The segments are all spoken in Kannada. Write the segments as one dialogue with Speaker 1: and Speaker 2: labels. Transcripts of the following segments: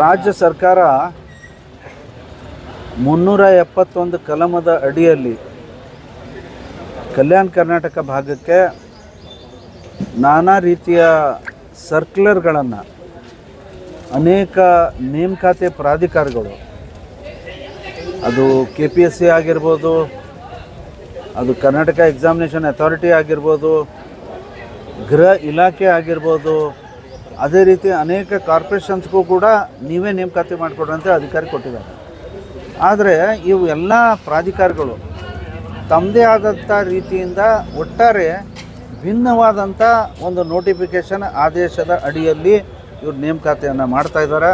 Speaker 1: ರಾಜ್ಯ ಸರ್ಕಾರ ಮುನ್ನೂರ ಎಪ್ಪತ್ತೊಂದು ಕಲಮದ ಅಡಿಯಲ್ಲಿ ಕಲ್ಯಾಣ ಕರ್ನಾಟಕ ಭಾಗಕ್ಕೆ ನಾನಾ ರೀತಿಯ ಸರ್ಕ್ಯುಲರ್ಗಳನ್ನು ಅನೇಕ ನೇಮಕಾತಿ ಪ್ರಾಧಿಕಾರಗಳು, ಅದು ಕೆ ಪಿ ಎಸ್ ಸಿ ಆಗಿರ್ಬೋದು, ಅದು ಕರ್ನಾಟಕ ಎಕ್ಸಾಮಿನೇಷನ್ ಅಥಾರಿಟಿ ಆಗಿರ್ಬೋದು, ಗೃಹ ಇಲಾಖೆ ಆಗಿರ್ಬೋದು ಅದೇ ರೀತಿ ಅನೇಕ ಕಾರ್ಪೊರೇಷನ್ಸ್ಗೂ ಕೂಡ ನೀವೇ ನೇಮಕಾತಿ ಮಾಡಿಕೊಡ್ರಂತೆ ಅಧಿಕಾರಿ ಕೊಟ್ಟಿದ್ದಾರೆ. ಆದರೆ ಇವು ಎಲ್ಲ ಪ್ರಾಧಿಕಾರಗಳು ತಮ್ಮದೇ ಆದಂಥ ರೀತಿಯಿಂದ ಒಟ್ಟಾರೆ ಭಿನ್ನವಾದಂಥ ಒಂದು ನೋಟಿಫಿಕೇಷನ್ ಆದೇಶದ ಅಡಿಯಲ್ಲಿ ಇವರು ನೇಮಕಾತಿಯನ್ನು ಮಾಡ್ತಾ ಇದ್ದಾರೆ.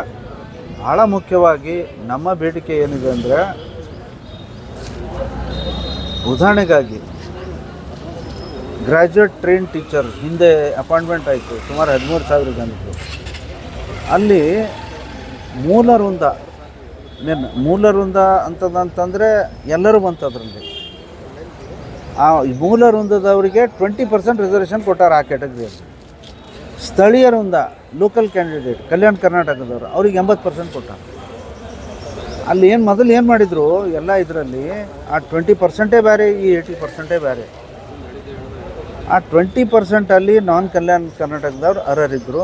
Speaker 1: ಭಾಳ ಮುಖ್ಯವಾಗಿ ನಮ್ಮ ಬೇಡಿಕೆ ಏನಿದೆ ಅಂದರೆ ಉದಾಹರಣೆಗಾಗಿ ಗ್ರ್ಯಾಜುಯೇಟ್ ಟ್ರೈನ್ ಟೀಚರ್ ಹಿಂದೆ ಅಪಾಯಿಂಟ್ಮೆಂಟ್ ಆಯಿತು, ಸುಮಾರು ಹದಿಮೂರು ಸಾವಿರ ಜನಕ್ಕೆ ಅಲ್ಲಿ ಮೂಲ ವೃಂದ ಮೇನ್ ಮೂಲ ವೃಂದ ಅಂತದಂತಂದರೆ ಎಲ್ಲರೂ ಬಂತು ಅದರಲ್ಲಿ ಆ ಮೂಲ ವೃಂದದವರಿಗೆ ಟ್ವೆಂಟಿ ಪರ್ಸೆಂಟ್ ರಿಸರ್ವೇಷನ್ ಕೊಟ್ಟಾರೆ ಆ ಕ್ಯಾಟಗರಿಯಲ್ಲಿ ಸ್ಥಳೀಯ ವೃಂದ ಲೋಕಲ್ ಕ್ಯಾಂಡಿಡೇಟ್ ಕಲ್ಯಾಣ ಕರ್ನಾಟಕದವರು, ಅವ್ರಿಗೆ ಎಂಬತ್ತು ಪರ್ಸೆಂಟ್ ಕೊಟ್ಟಾರೆ. ಅಲ್ಲಿ ಏನು ಮೊದಲು ಏನು ಮಾಡಿದರು, ಎಲ್ಲ ಇದರಲ್ಲಿ ಆ ಟ್ವೆಂಟಿ ಪರ್ಸೆಂಟೇ ಬೇರೆ ಈ ಏಯ್ಟಿ ಪರ್ಸೆಂಟೇ ಬೇರೆ ಆ ಟ್ವೆಂಟಿ ಪರ್ಸೆಂಟಲ್ಲಿ ನಾನ್ ಕಲ್ಯಾಣ ಕರ್ನಾಟಕದವ್ರು ಅರ್ಹರಿದ್ದರು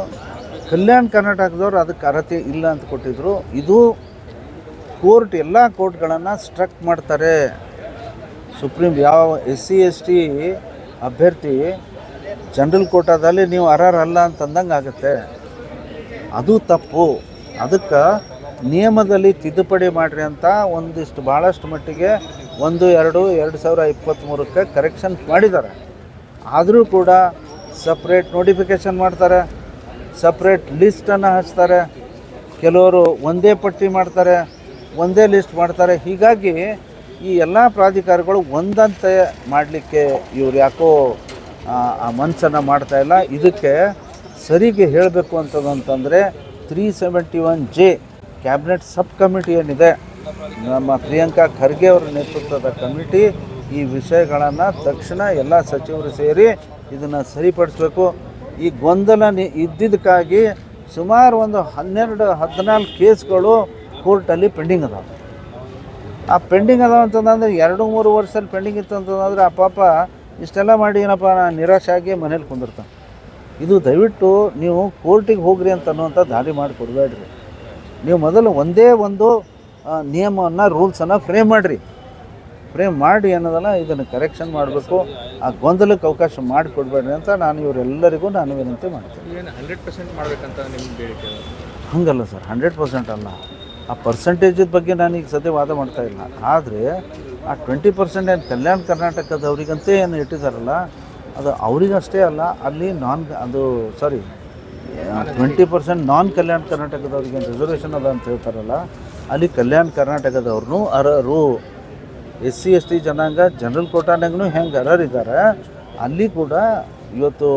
Speaker 1: ಕಲ್ಯಾಣ ಕರ್ನಾಟಕದವ್ರು ಅದಕ್ಕೆ ಅರ್ಹತೆ ಇಲ್ಲ ಅಂತ ಕೊಟ್ಟಿದ್ದರು ಇದು ಕೋರ್ಟ್ ಎಲ್ಲ ಕೋರ್ಟ್ಗಳನ್ನು ಸ್ಟ್ರಕ್ ಮಾಡ್ತಾರೆ. ಸುಪ್ರೀಂ ಯಾವ ಎಸ್ ಸಿ ಎಸ್ ಟಿ ಅಭ್ಯರ್ಥಿ ಜನರಲ್ ಕೋಟಾದಲ್ಲಿ ನೀವು ಅರ್ಹರಲ್ಲ ಅಂತಂದಂಗೆ ಆಗುತ್ತೆ. ಅದು ತಪ್ಪು. ಅದಕ್ಕೆ ನಿಯಮದಲ್ಲಿ ತಿದ್ದುಪಡಿ ಮಾಡಿರಿ ಅಂತ ಒಂದಿಷ್ಟು ಭಾಳಷ್ಟು ಮಟ್ಟಿಗೆ ಒಂದು, ಎರಡು ಎರಡು ಸಾವಿರ ಇಪ್ಪತ್ತ್ಮೂರಕ್ಕೆ ಕರೆಕ್ಷನ್ ಮಾಡಿದ್ದಾರೆ. ಆದರೂ ಕೂಡ ಸಪ್ರೇಟ್ ನೋಟಿಫಿಕೇಷನ್ ಮಾಡ್ತಾರೆ ಸಪ್ರೇಟ್ ಲಿಸ್ಟನ್ನು ಹಚ್ತಾರೆ. ಕೆಲವರು ಒಂದೇ ಪಟ್ಟಿ ಮಾಡ್ತಾರೆ ಒಂದೇ ಲಿಸ್ಟ್ ಮಾಡ್ತಾರೆ. ಹೀಗಾಗಿ ಈ ಎಲ್ಲ ಪ್ರಾಧಿಕಾರಗಳು ಒಂದಂತೆ ಮಾಡಲಿಕ್ಕೆ ಇವ್ರು ಯಾಕೋ ಆ, ಮನಸ್ಸನ್ನು ಮಾಡ್ತಾ ಇಲ್ಲ. ಇದಕ್ಕೆ ಸರಿಗೆ ಹೇಳಬೇಕು ಅಂತದಂತಂದರೆ three seventy one J cabinet sub committee ಏನಿದೆ ನಮ್ಮ ಪ್ರಿಯಾಂಕಾ ಖರ್ಗೆ ಅವರ ನೇತೃತ್ವದ ಕಮಿಟಿ ಈ ವಿಷಯಗಳನ್ನು ತಕ್ಷಣ ಎಲ್ಲ ಸಚಿವರು ಸೇರಿ ಇದನ್ನು ಸರಿಪಡಿಸ್ಬೇಕು. ಈ ಗೊಂದಲ ಇದ್ದಿದ್ದಕ್ಕಾಗಿ ಸುಮಾರು ಒಂದು ಹನ್ನೆರಡು, ಹದಿನಾಲ್ಕು ಕೇಸ್ಗಳು ಕೋರ್ಟಲ್ಲಿ ಪೆಂಡಿಂಗ್ ಅದಾವೆ. ಆ ಪೆಂಡಿಂಗ್ ಅದಾವ ಅಂತಂದ್ರೆ ಎರಡು, ಮೂರು ವರ್ಷದಲ್ಲಿ ಪೆಂಡಿಂಗ್ ಇತ್ತು ಅಂತಂದ್ರೆ ಆ ಪಾಪ ಇಷ್ಟೆಲ್ಲ ಮಾಡಿ ಏನಪ್ಪ ನಾನು ನಿರಾಶೆ ಆಗಿ ಮನೇಲಿ ಕುಂದಿರ್ತಾನೆ. ಇದು ದಯವಿಟ್ಟು ನೀವು ಕೋರ್ಟಿಗೆ ಹೋಗ್ರಿ ಅಂತ ಅನ್ನುವಂಥ ದಾರಿ ಮಾಡಿ ಕೊಡಬೇಡ್ರಿ ನೀವು ಮೊದಲು ಒಂದೇ ಒಂದು ನಿಯಮವನ್ನು, ರೂಲ್ಸನ್ನು ಫ್ರೇಮ್ ಮಾಡಿರಿ. ಫ್ರೇಮ್ ಮಾಡಿ ಅನ್ನೋದಲ್ಲ ಇದನ್ನು ಕರೆಕ್ಷನ್ ಮಾಡಬೇಕು. ಆ ಗೊಂದಲಕ್ಕೆ ಅವಕಾಶ ಮಾಡಿಕೊಡ್ಬೇಡ್ರಿ ಅಂತ ನಾನು ಇವರೆಲ್ಲರಿಗೂ ನಾನು ವಿನಂತಿ ಮಾಡ್ತೀನಿ.
Speaker 2: ಏನು ಹಂಡ್ರೆಡ್ ಪರ್ಸೆಂಟ್ ಮಾಡ್ಬೇಕಂತ ಬೇಡಿಕೆ?
Speaker 1: ಹಂಗಲ್ಲ ಸರ್ ಹಂಡ್ರೆಡ್ ಪರ್ಸೆಂಟ್ ಅಲ್ಲ. ಆ ಪರ್ಸೆಂಟೇಜದ ಬಗ್ಗೆ ನಾನು ಈಗ ಸದ್ಯ ವಾದ ಮಾಡ್ತಾ ಇಲ್ಲ. ಆದರೆ ಆ ಟ್ವೆಂಟಿ ಪರ್ಸೆಂಟ್ ಏನು ಕಲ್ಯಾಣ ಕರ್ನಾಟಕದವರಿಗಂತೆ ಏನು ಇಟ್ಟಿದ್ದಾರಲ್ಲ ಅದು ಅವರಿಗಷ್ಟೇ ಅಲ್ಲ ಅಲ್ಲಿ ನಾನ್ ಅದು sorry twenty percent non Kalyana ಕರ್ನಾಟಕದವ್ರಿಗೆ ಏನು ರಿಸರ್ವೇಷನ್ ಅದ ಅಂತ ಹೇಳ್ತಾರಲ್ಲ ಅಲ್ಲಿ ಕಲ್ಯಾಣ ಕರ್ನಾಟಕದವ್ರನ್ನೂ ಅರ್ಹರು ಎಸ್ ಸಿ ಎಸ್ ಟಿ ಜನಾಂಗ ಜನರಲ್ ಕೋಟಾನಾಗೂ ಹೆಂಗೆ ಅರ್ಹರಿದ್ದಾರೆ ಅಲ್ಲಿ ಕೂಡ ಇವತ್ತು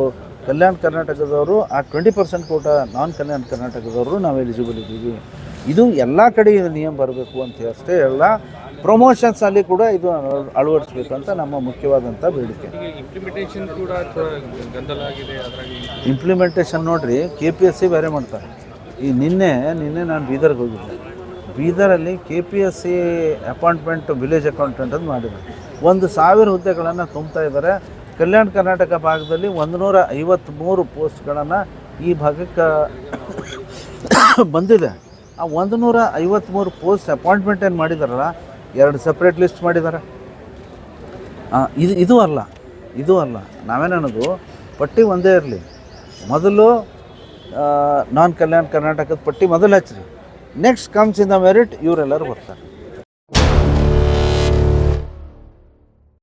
Speaker 1: ಕಲ್ಯಾಣ ಕರ್ನಾಟಕದವರು ಆ twenty percent quota non Kalyana ಕರ್ನಾಟಕದವರು ನಾವು ಎಲಿಜಿಬಲ್ ಇದ್ದೀವಿ. ಇದು ಎಲ್ಲ ಕಡೆ ಇದು ನಿಯಮ ಬರಬೇಕು ಅಂತ ಅಷ್ಟೇ ಎಲ್ಲ ಪ್ರಮೋಷನ್ಸ್ ಅಲ್ಲಿ ಕೂಡ ಇದು ಅಳವಡಿಸ್ಬೇಕಂತ ಅಳವಡಿಸ್ಬೇಕು ಅಂತ ನಮ್ಮ ಮುಖ್ಯವಾದಂಥ ಬೇಡಿಕೆ
Speaker 2: ಇಂಪ್ಲಿಮೆಂಟೇಷನ್
Speaker 1: ನೋಡ್ರಿ ಕೆ ಪಿ ಎಸ್ ಸಿ ಬೇರೆ ಮಾಡ್ತಾರೆ. ಈ ನಿನ್ನೆ ನಿನ್ನೆ ನಾನು ಬೀದರ್ಗೆ ಹೋಗಿದ್ದೆ. ಬೀದರಲ್ಲಿ K P S C appointment village accountant ಅಂತ ಮಾಡಿದ್ದಾರೆ ಒಂದು ಸಾವಿರ ಹುದ್ದೆಗಳನ್ನು ತುಂಬ್ತಾ ಇದ್ದಾರೆ. ಕಲ್ಯಾಣ ಕರ್ನಾಟಕ ಭಾಗದಲ್ಲಿ ಒಂದು ನೂರ ಐವತ್ತ್ಮೂರು ಪೋಸ್ಟ್ಗಳನ್ನು ಈ ಭಾಗಕ್ಕೆ ಬಂದಿದೆ. ಆ ಒಂದು ನೂರ ಐವತ್ತ್ಮೂರು ಪೋಸ್ಟ್ ಅಪಾಯಿಂಟ್ಮೆಂಟ್ ಏನು ಮಾಡಿದಾರಲ್ಲ, ಎರಡು ಸಪ್ರೇಟ್ ಲಿಸ್ಟ್ ಮಾಡಿದ್ದಾರೆ ಇದು ಇದು ಅಲ್ಲ ಇದು ಅಲ್ಲ ನಾವೇನನ್ನೋದು ಪಟ್ಟಿ ಒಂದೇ ಇರಲಿ. ಮೊದಲು ನಾನ್ ಕಲ್ಯಾಣ ಕರ್ನಾಟಕದ ಪಟ್ಟಿ ಮೊದಲು ಹಚ್ಚಿರಿ next comes in the merit ಇವರೆಲ್ಲರೂ ಬರ್ತಾರೆ.